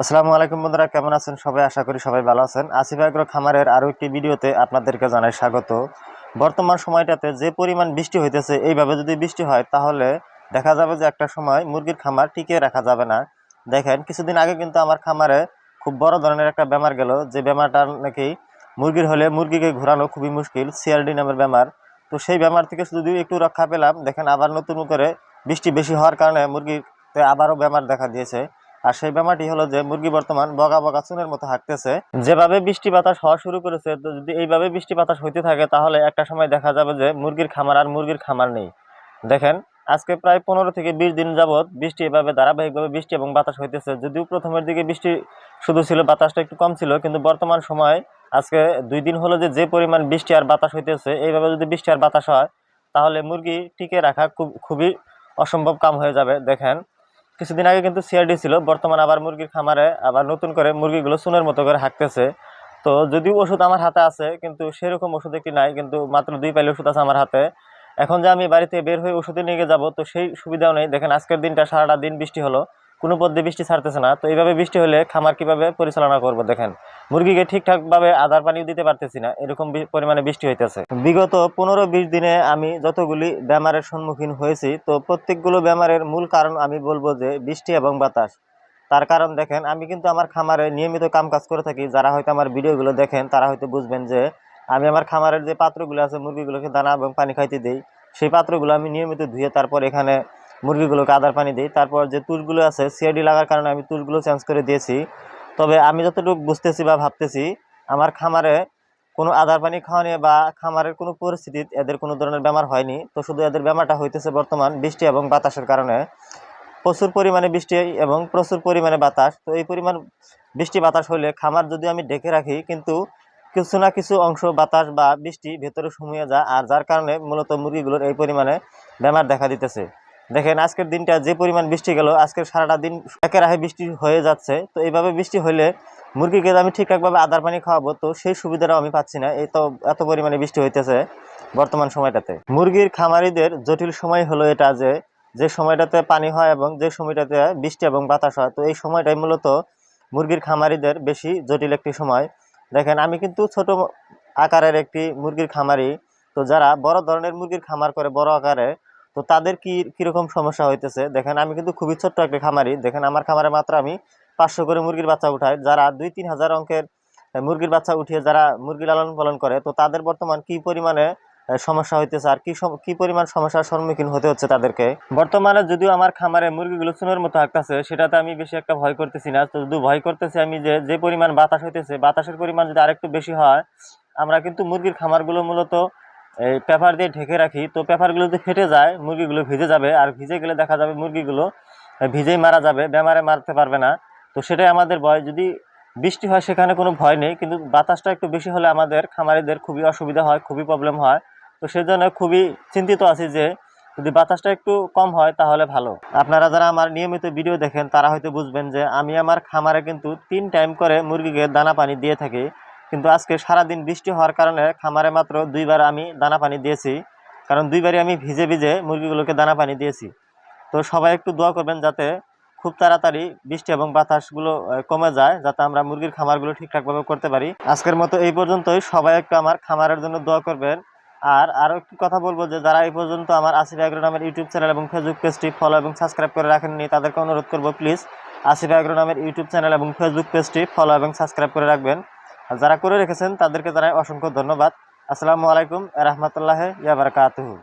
আসসালামু আলাইকুম বন্ধুরা, কেমন আছেন সবাই? আশা করি সবাই ভালো আছেন। আসিফ আগ্রো খামারের আরও একটি ভিডিওতে আপনাদেরকে জানাই স্বাগত। বর্তমান সময়টাতে যে পরিমাণ বৃষ্টি হইতেছে, এইভাবে যদি বৃষ্টি হয়, তাহলে দেখা যাবে যে একটা সময় মুরগির খামার টিকিয়ে রাখা যাবে না। দেখেন, কিছুদিন আগে কিন্তু আমার খামারে খুব বড় ধরনের একটা বেমার গেল। যে বেমারটা নাকি মুরগির হলে মুরগিকে ঘোরানো খুবই মুশকিল, সিআরডি নামের বেমার। তো সেই বেমার থেকে শুধু একটু রক্ষা পেলাম। দেখেন, আবার নতুন করে বৃষ্টি বেশি হওয়ার কারণে মুরগিতে আবারও বেমার দেখা দিয়েছে। আর সেই বেমারটি হলো যে মুরগি বর্তমান বগা বগা চুনের মতো হাঁটতেছে যেভাবে বৃষ্টি বাতাস হওয়া শুরু করেছে, তো যদি এইভাবে বৃষ্টি বাতাস হইতে থাকে, তাহলে একটা সময় দেখা যাবে যে মুরগির খামার আর মুরগির খামার নেই। দেখেন, আজকে প্রায় পনেরো থেকে বিশ দিন যাবৎ বৃষ্টি এভাবে, ধারাবাহিকভাবে বৃষ্টি এবং বাতাস হইতেছে। যদিও প্রথমের দিকে বৃষ্টি শুধু ছিল, বাতাসটা একটু কম ছিল, কিন্তু বর্তমান সময় আজকে দুই দিন হলো যে যে পরিমাণ বৃষ্টি আর বাতাস হইতেছে, এইভাবে যদি বৃষ্টি আর বাতাস হয়, তাহলে মুরগি টিকে রাখা খুব, খুবই অসম্ভব কাম হয়ে যাবে। দেখেন কিছুদিন আগে কিন্তু সিআরডি ছিল, বর্তমান আবার মুরগির খামারে আবার নতুন করে মুরগিগুলো সুনের মতো করে হাঁকতেছে। তো যদিও ওষুধ আমার হাতে আছে, কিন্তু সেরকম ওষুধ কি নাই, কিন্তু মাত্র দুই পাইলে ওষুধ আছে আমার হাতে। এখন যে আমি বাড়িতে বের হয়ে ওষুধে নিয়ে যাব, তো সেই সুবিধাও নেই। দেখেন, আজকের দিনটা সারাটা দিন বৃষ্টি হলো। কোনো পদ্ধতি বৃষ্টি ছাড়তেছে না। তো এইভাবে বৃষ্টি হলে খামার কীভাবে পরিচালনা করব দেখেন। মুরগিকে ঠিকঠাকভাবে আধার পানিও দিতে পারতেছি না, এরকম পরিমাণে বৃষ্টি হইতেছে। বিগত পনেরো বিশ দিনে আমি যতগুলি বেমারের সম্মুখীন হয়েছি, তো প্রত্যেকগুলো বেমারের মূল কারণ আমি বলব যে বৃষ্টি এবং বাতাস। তার কারণ দেখেন, আমি কিন্তু আমার খামারে নিয়মিত কাম কাজ করে থাকি। যারা হয়তো আমার ভিডিওগুলো দেখেন, তারা হয়তো বুঝবেন যে আমি আমার খামারের যে পাত্রগুলো আছে, মুরগিগুলোকে দানা এবং পানি খাইতে দিই, সেই পাত্রগুলো আমি নিয়মিত ধুয়ে তারপর এখানে মুরগিগুলোকে আদার পানি দিই। তারপর যে তুষগুলো আছে সিআইডি লাগার কারণে আমি তুষগুলো চেঞ্জ করে দিয়েছি। তবে আমি যতটুকু বুঝতেছি বা ভাবতেছি, আমার খামারে কোনো আদার পানি খাওয়া নিয়ে বা খামারের কোনো পরিস্থিতি এদের কোনো ধরনের বেমার হয়নি। তো শুধু এদের বেমারটা হইতেছে বর্তমান বৃষ্টি এবং বাতাসের কারণে। প্রচুর পরিমাণে বৃষ্টি এবং প্রচুর পরিমাণে বাতাস। তো এই পরিমাণ বৃষ্টি বাতাস হলে খামার যদি আমি ডেকে রাখি, কিন্তু কিছু না কিছু অংশ বাতাস বা বৃষ্টি ভেতরে সুমিয়ে যায়, আর যার কারণে মূলত মুরগিগুলোর এই পরিমাণে বেমার দেখা দিতেছে। দেখেন, আজকের দিনটা যে পরিমাণ বৃষ্টি গেল, আজকের সারাটা দিন একে রাহে বৃষ্টি হয়ে যাচ্ছে। তো এইভাবে বৃষ্টি হলে মুরগিকে আমি ঠিকঠাকভাবে আদার পানি খাওয়াবো, তো সেই সুবিধাটাও আমি পাচ্ছি না। এই তো এত পরিমাণে বৃষ্টি হইতেছে বর্তমান সময়টাতে। মুরগির খামারিদের জটিল সময় হলো এটা যে যে সময়টাতে পানি হয় এবং যে সময়টাতে বৃষ্টি এবং বাতাস হয়, তো এই সময়টাই মূলত মুরগির খামারিদের বেশি জটিল একটি সময়। দেখেন, আমি কিন্তু ছোট আকারের একটি মুরগির খামারি, তো যারা বড় ধরনের মুরগির খামার করে, বড় আকারে তো তাদের কি, কীরকম সমস্যা হইতেছে? দেখেন, আমি কিন্তু খুবই ছোট্ট একটা খামারি। দেখেন, আমার খামারে মাত্র আমি পাঁচশো করে মুরগির বাচ্চা উঠাই। যারা দুই তিন হাজার অঙ্কের মুরগির বাচ্চা উঠিয়ে যারা মুরগি লালন পালন করে, তো তাদের বর্তমান কি পরিমাণে সমস্যা হইতেছে আর কি কি পরিমাণ সমস্যার সম্মুখীন হতে হচ্ছে তাদেরকে? বর্তমানে যদিও আমার খামারে মুরগিগুলো চুনের মতো হাঁকতেছে সেটাতে আমি বেশি একটা ভয় করতেছি না। তো শুধু ভয় করতেছি আমি যে যে পরিমাণ বাতাস হইতেছে, বাতাসের পরিমাণ যদি আরেকটু বেশি হয়, আমরা কিন্তু মুরগির খামারগুলো মূলত এই পেপার দিয়ে ঢেকে রাখি। তো পেপারগুলো যদি ফেটে যায়, মুরগিগুলো ভিজে যাবে। আর ভিজে গেলে দেখা যাবে মুরগিগুলো ভিজেই মারা যাবে, বেমারে মারতে পারবে না। তো সেটাই আমাদের ভয়। যদি বৃষ্টি হয়, সেখানে কোনো ভয় নেই। কিন্তু বাতাসটা একটু বেশি হলে আমাদের খামারিদের খুবই অসুবিধা হয়, খুবই প্রবলেম হয়। তো সেজন্য খুবই চিন্তিত আছি যে, যদি বাতাসটা একটু কম হয়, তাহলে ভালো। আপনারা যারা আমার নিয়মিত ভিডিও দেখেন, তারা হয়তো বুঝবেন যে, আমি আমার খামারে কিন্তু তিন টাইম করে মুরগিকে দানা পানি দিয়ে থাকি। কিন্তু আজকে সারাদিন বৃষ্টি হওয়ার কারণে খামারে মাত্র দুইবার আমি দানা পানি দিয়েছি। কারণ দুইবারই আমি ভিজে ভিজে মুরগিগুলোকে দানা পানি দিয়েছি। তো সবাই একটু দোয়া করবেন যাতে খুব তাড়াতাড়ি বৃষ্টি এবং বাতাসগুলো কমে যায়, যাতে আমরা মুরগির খামারগুলো ঠিকঠাকভাবে করতে পারি। আজকের মতো এই পর্যন্তই। সবাই একটু আমার খামারের জন্য দোয়া করবেন। আর আরও একটি কথা বলব যে, যারা এই পর্যন্ত আমার আসিফ অ্যাগ্রো নামের ইউটিউব চ্যানেল এবং ফেসবুক পেজটি ফলো এবং সাবস্ক্রাইব করে রাখেননি, তাদেরকে অনুরোধ করব, প্লিজ আসিফ অ্যাগ্রো নামের ইউটিউব চ্যানেল এবং ফেসবুক পেজটি ফলো এবং সাবস্ক্রাইব করে রাখবেন। যারা করে রেখেছেন তাদেরকে জানাই অসংখ্য ধন্যবাদ। আসসালামু আলাইকুম রহমতুল্লাহ ইয়াবার বারাকাতুহু।